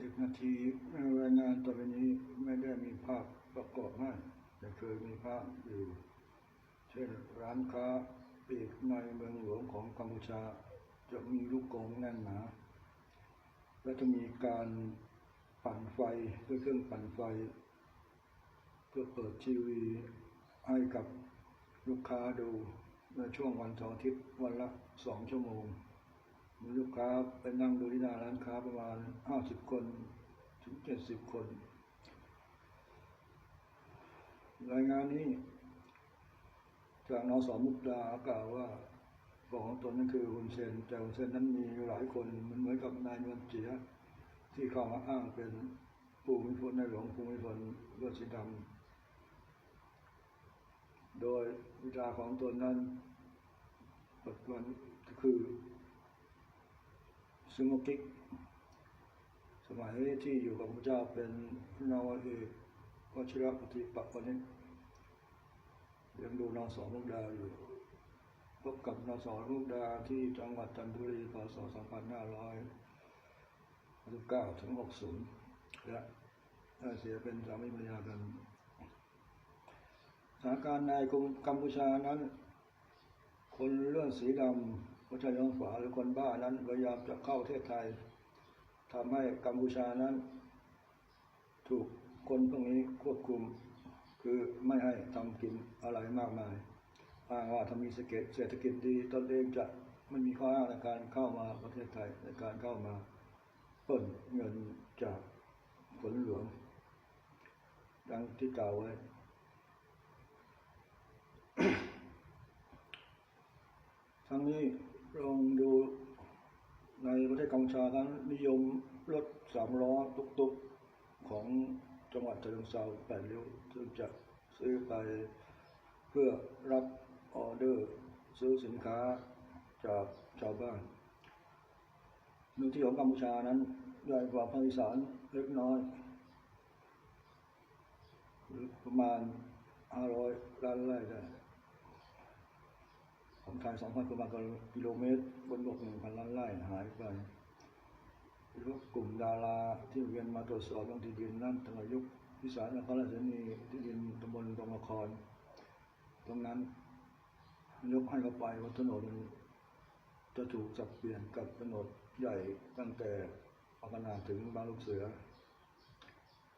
สิบนาทีรายงานต่อไปนี้ไม่ได้มีภาพประกอบให้แต่เคยมีภาพอยู่ เช่นร้านค้าปีกในเมืองหลวงของกัมพูชา จะมีลูกกงแน่นหนา และจะมีการปั่นไฟด้วยเครื่องปั่นไฟ เพื่อเปิดทีวีให้กับลูกค้าดูในช่วงวันเสาร์อาทิตย์วันละสองชั่วโมง มีลูกค้าไปนั่งดูที่หน้าร้านค้าประมาณห้าสิบคนถึงเจ็ดสิบคน รายงานนี้ จากนสมุกดากล่าวว่าบอกของตนนั่นคือฮุนเซนแต่ฮุนเซนนั้นมีหลายคนมันเหมือนกับนายนวลเจียที่เข้ามาอ้างเป็นผู้มิพลในหลวงภูมิพลเลือดสีดำโดยวิชาของตนนั้นปัจจุบันคือ ซึโมกิกสมัยที่อยู่กับพระเจ้าเป็นพระนาวเอกวชิรปฏิปักษ์วันนี้ยังดูนอสอมุกดาอยู่พบกับนอสอมุกดาที่จังหวัดจันทบุรีพศ2519ถึง60และได้เสียเป็นสามีภรรยากันสถานการณ์ในกรุงกัมพูชานั้น คนเรื่องสีดำ คนชายองฝาหรือคนบ้านั้นพยายามจะเข้าประเทศไทยทำให้กัมพูชานั้น ถูกคนพวกนี้ควบคุม คือไม่ให้ทำกินอะไรมากมายอ้างว่าถ้ามีเศรษฐกิจดีตนเองจะไม่มีข้ออ้างในการเข้ามาประเทศไทยในการเข้ามาเปล้นเงินจากฝนหลวงดังที่กล่าวไว้ทั้งนี้ ลองดูในประเทศกัมพูชาทั้งนิยมรถสามล้อตุกๆของจังหวัดฉะเชิงเทราแปดริ้วซึ่งจะซื้อไปเพื่อรับออเดอร์ซื้อสินค้าจากชาวบ้านเนื้อที่ของกัมพูชานั้นใหญ่กว่าภาคอีสานเล็กน้อย หรือประมาณห้าร้อยล้านไร่ได้ ของไทยสองพันกว่ากิโลเมตร บนบกหนึ่งพันล้านไร่หายไปรูปกลุ่มดาราที่เวียนมาตรวจสอบเรื่องที่ดินนั่นตั้งแต่ยุคพิสารนครราชสีนีที่ดินตำบลตรงละคร ตรงนั้นยกให้เขาไปว่าถนนจะถูกสับเปลี่ยนกับถนนใหญ่ตั้งแต่ปากนาถึงบางลูกเสือ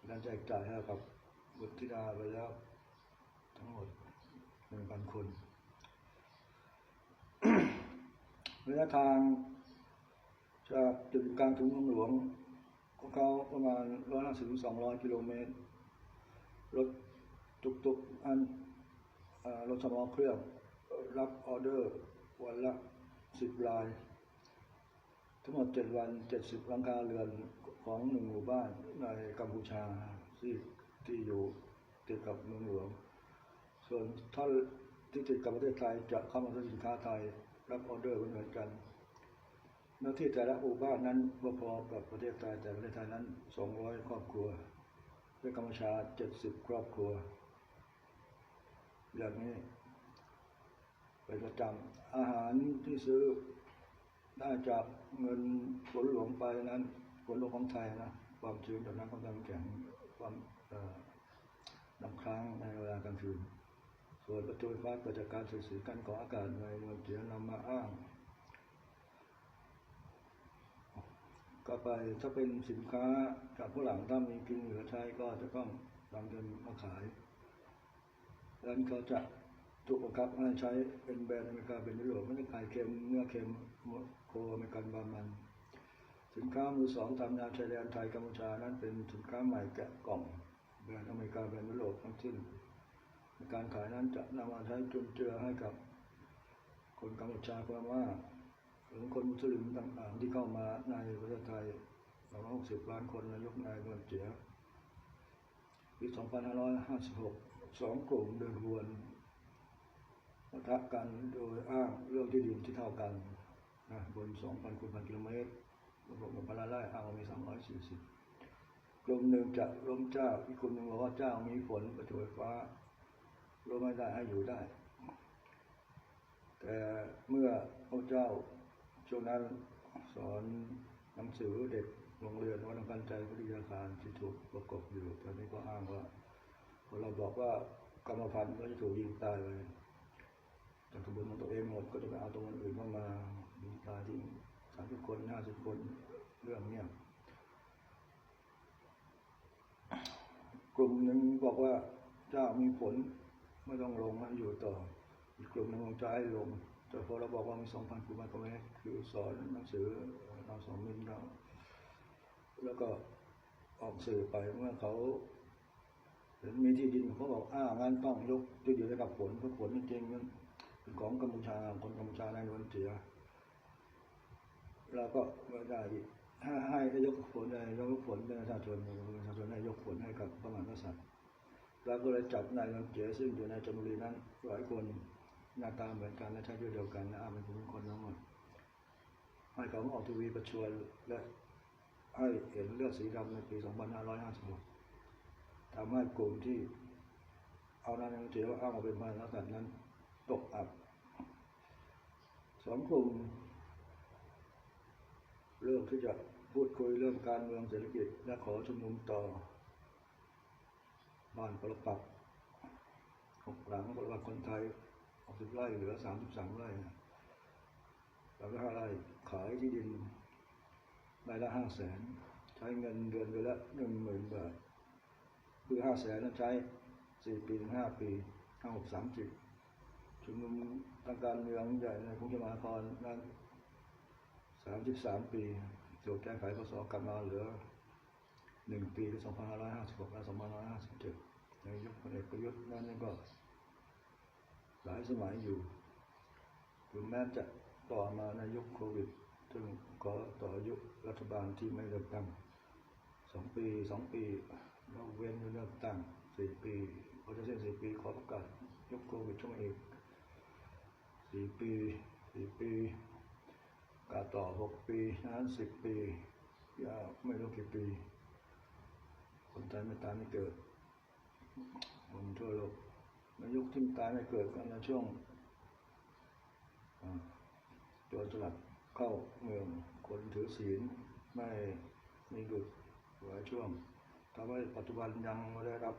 การแจกจ่ายให้กับบุตรธิดาไปแล้ว ทั้งหมดหนึ่งพันคน ระยะทางจากจุดกลางถึงหลวงของเขาประมาณร้อยห้าสิบถึงสองร้อยกิโลเมตร รถตุกๆอันรถสมอเครื่อง รับออเดอร์วันละสิบราย ทั้งหมดเจ็ดวันเจ็ดสิบหลังคาเรือนของหนึ่งหมู่บ้านในกัมพูชาที่ที่อยู่ติดกับเมืองหลวง ส่วนถ้าที่ติดกับประเทศไทยจะเข้ามาซื้อสินค้าไทย รับออเดอร์เหมือนกันเนื้อที่แต่ละหมู่บ้านนั้นพอๆกับประเทศไทยแต่ประเทศไทยนั้นสองร้อยครอบครัวด้วยกัมพูชาเจ็ดสิบครอบครัว อย่างนี้เป็นประจำอาหารที่ซื้อได้จากเงินฝนหลวงไปนั้นฝนหลวงของไทยนะความชื้นจากน้ำความแข็งความน้ำค้างในเวลากลางคืน ส่วนประจุไฟฟ้าเกิดจากการสื่อสารกันของอากาศในเมืองเจียนำมาอ้าง ก็ไปถ้าเป็นสินค้าจากผู้หลังถ้ามีกินเหลือใช้ก็จะต้องนำเงินมาขายดังนั้นเขาจะถูกบังคับให้ใช้เป็นแบรนด์อเมริกาเป็นยุโรปไม่ได้ขายเค็มเนื้อเค็มโคอเมริกันบามัน สินค้ามือสองตามแนวชายแดนไทยกัมพูชานั้นเป็นสินค้าใหม่แกะกล่องแบรนด์อเมริกาแบรนด์ยุโรปทั้งสิ้น การขายนั้นจะนำมาใช้จุนเจือให้กับคนกัมพูชาพม่าหรือคนมุสลิมต่างๆ ที่เข้ามาในประเทศไทย260ล้านคนในยุคนายเมืองเจียปี2556สองกลุ่มเดินวนปะทะกันโดยอ้างเรื่องที่ดินที่เท่ากันนะบน 2,000คูณพันกิโลเมตรบนบกหนึ่งพันล้านไร่อ้างว่ามี 340กลุ่มหนึ่งจะล้มเจ้าอีกกลุ่มหนึ่งบอกว่าเจ้ามีฝนประจุไฟฟ้า ล้ไม่ได้ให้อยู่ได้ แต่เมื่อพระเจ้าช่วงนั้นสอนหนังสือเด็กโรงเรียนวัดกันใจวิทยาคารที่ถูกประกบอยู่ตอนนี้ก็อ้างว่าคนเราบอกว่ากรรมพันธุ์ก็จะถูกยิงตายไปจากตำบลของตัวเองหมดก็จะไปเอาตรงอื่นเข้ามายิงตายที่สามสิบคนห้าสิบคนเรื่องเนี้ยกลุ่มหนึ่งบอกว่าเจ้ามีผล ไม่ต้องลงให้อยู่ต่อ อีกกลุ่มหนึ่งจะให้ลง แต่พอเราบอกว่ามีสองพันกลุ่มก็ไม่คือสอนหนังสือเราสองมิลเราแล้วก็ออกสื่อไปเมื่อเขาเห็นมีที่ดินเขาบอกอ้าวงั้นต้องยกที่ดินให้กับผลเพราะผลจริงๆมันเป็นของกัมพูชาคนกัมพูชาในนวลเสียเราก็ไม่ได้อีกให้ให้ให้ยกผลเลยยกผลเป็นประชาชนประชาชนให้ยกผลให้กับพระมหากษัตริย์ เราก็เลยจับนายนวลเสียซึ่งอยู่ในจันทบุรีนั้นหลายคนหน้าตาเหมือนกันและใช้ชื่อเดียวกันและอาเป็นคนคนทั้งหมดให้เขาออกทีวีประชวรและให้เห็นเลือดสีดำในปี 2556ทำให้กลุ่มที่เอานายนเจียวอ้างมาเป็นพระมากษัตริย์นั้นตกอับสองกลุ่มเริ่มที่จะพูดคุยเรื่องการเมืองเศรษฐกิจและขอชุมนุมต่อ บ้านปรปักหกหลังปรปักคนไทยหกสิบไร่เหลือสามสิบสามไร่แล้วก็ห้าไร่ขายที่ดินรายละห้าแสนใช้เงินเดือนเดือนละหนึ่งหมื่นบาทคือห้าแสนนั้นใช้สี่ปีถึงห้าปีห้าหกสามสิบชุมนุมทางการเมืองใหญ่ในกรุงเทพมหานครนั้นสามสิบสามปีโจทย์แก้ไขพศกลับมาเหลือ หนึ่งปีสองพันห้าร้อยห้าสิบหกและสองพันห้าร้อยห้าสิบเจ็ดในยุคพลเอกประยุทธ์นั้นก็หลายสมัยอยู่ถึงแม้จะต่อมาในยุคโควิดซึ่งก็ต่อยุครัฐบาลที่ไม่เลือกตั้งสองปีสองปีแล้วเว้นเลือกตั้งสี่ปีพอจะเส้นสี่ปีขอประกาศยุคโควิดช่วงอีกสี่ปีสี่ปีกาต่อหกปีนั้นสิบปียาไม่รู้กี่ปี คนไทยไม่ตายไม่เกิดคนทั่วโลกในยุคที่ตายไม่เกิดก็ในช่วงอ่าโจสลัดเข้าเมืองคนถือศีลไม่มีหยุดหลายช่วงทำให้ปัจจุบันยังไม่ได้รับ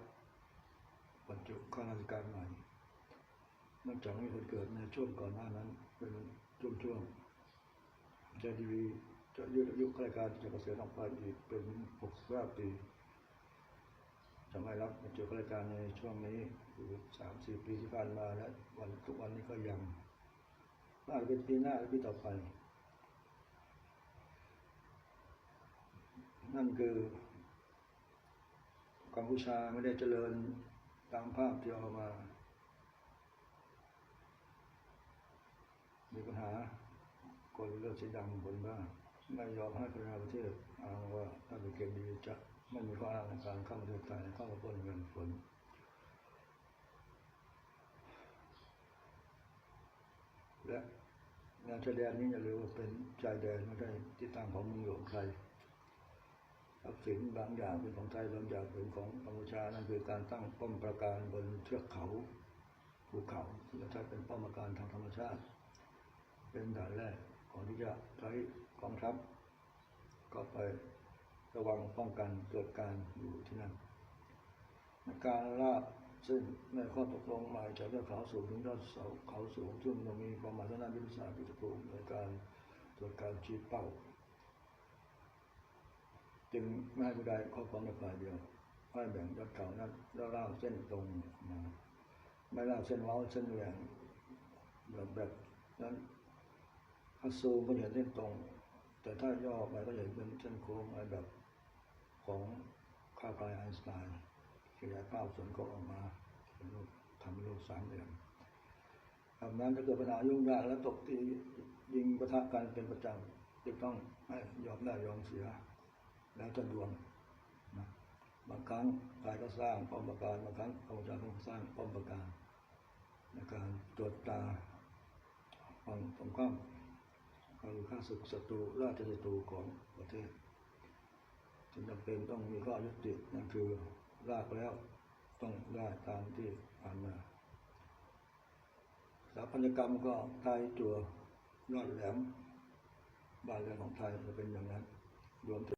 บรรจุข้าราชการใหม่นองจากไม่มีคนเกิดในช่วงก่อนหน้านั้น เป็นช่วงช่วงจะดีจะยืดอายุข้าราชการจะเกษียณออกไปอีกเป็นหกสิบห้าปี จะไม่รับบรรจุข้าราชการในช่วงนี้คือสามสี่ปีที่ผ่านมาและวันทุกวันนี้ก็ยังน่าจะเป็นปีหน้าหรือปีต่อไป นั่นคือกัมพูชาไม่ได้เจริญตามภาพที่เอามา มีปัญหาคนเลือดสีดำบนบ้านไม่ยอมให้ประชาประเทศอ้างว่าถ้าเป็นเกณฑ์ดีจะ ไม่มีข้ออ้างในการเข้าประเทศไทยเข้ามาปล้นเงินฝนและแนวชายแสดนนี้อย่าลืมว่าเป็นชายแดนไม่ได้ที่ตั้งของมืองหลวงใครทรัพย์สินบางอย่างเป็นของไทยบางอย่างเป็นของกัมพูชานั่นคือการตั้งป้อมปราการบนเทือกเขาภูเขาที่จะใช้เป็นป้อมปราการทางธรรมชาติ เป็นด่านแรกก่อนที่จะใช้กองทัพก็ไป ระวังป้องกันเกิดการอยู่ที่นั่นการลาดเส้นในข้อตกลงหมายจากยอดเขาสูงถึงยอดเสาเขาสูงซึ่งเรามีความหมายทางด้านวิทยาศาสตร์พิจภูมิในการตรวจการชี้เป้า จึงไม่ให้ผู้ใดครอบครองในฝ่ายเดียวให้แบ่งยอดเขานั้นแล้วล่างเส้นตรงมาไม่ล่างเส้นเว้าเส้นแหว่งแบบแบบนั้นถ้าซูมก็เห็นเส้นตรง แต่ถ้าย่อไปก็เห็นเป็นเส้นโค้งอะไรแบบ ของค่าพลายไอน์สไตน์ขยายภาพส่วนก็ออกมาเป็นรูปทำเป็นรูปสามเหลี่ยมดังนั้นถ้าเกิดปัญหายุ่งยากและตกตียิงประทะกันเป็นประจำจึงต้องให้ยอมได้ยอมเสีย แล้วจะดวงนะบางครั้งกายก็สร้างป้อมปราการบางครั้งพระเจ้าต้องสร้างป้อมปราการในการตรวจตาฝั่งตรงข้ามคือข้าศึกศัตรูราชศัตรูของประเทศ จึงจำเป็นต้องมีข้อยุตินั่นคือลากแล้วต้องได้ตามที่ผ่านมาสถาปัตยกรรมก็ไทยตัวยอดแหลมบ้านเรือนของไทยจะเป็นอย่างนั้นรวมถึง